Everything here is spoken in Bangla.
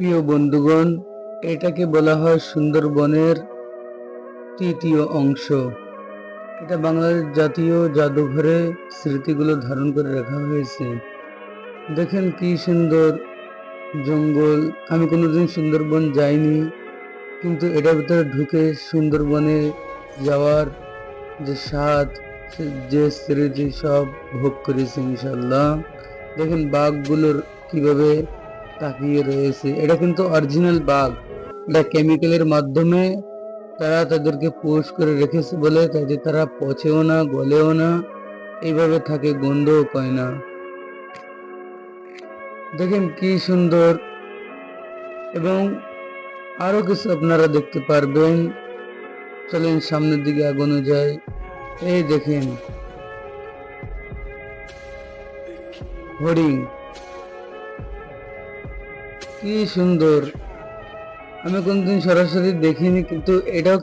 প্রিয় বন্ধুগণ, এটাকে বলা হয় সুন্দরবনের তৃতীয় অংশ। এটা বাংলাদেশ জাতীয় জাদুঘরে স্মৃতিগুলো ধারণ করে রাখা হয়েছে। দেখেন কি সুন্দর জঙ্গল। আমি কোনোদিন সুন্দরবন যাইনি, কিন্তু এটার ভিতরে ঢুকে সুন্দরবনে যাওয়ার যে স্বাদ, যে স্মৃতি সব ভোগ করেছি ইনশাল্লাহ দেখেন বাঘগুলোর কীভাবে তাকিয়ে রয়েছে। এটা কিন্তু অরিজিনাল বাঘ। এটা কেমিক্যালের মাধ্যমে তারা তাদেরকে পোষ করে রেখেছে বলে তাতে তারা পচেও না, গলেও না, এইভাবে থাকে, গন্ধও পায় না। দেখেন কি সুন্দর। এবং আরও কিছু আপনারা দেখতে পারবেন। চলেন সামনের দিকে আগানো যায়। এই দেখেন। হরিণ। কি সুন্দর। আমি কোনদিন সরাসরি দেখিনি কিন্তু এটাও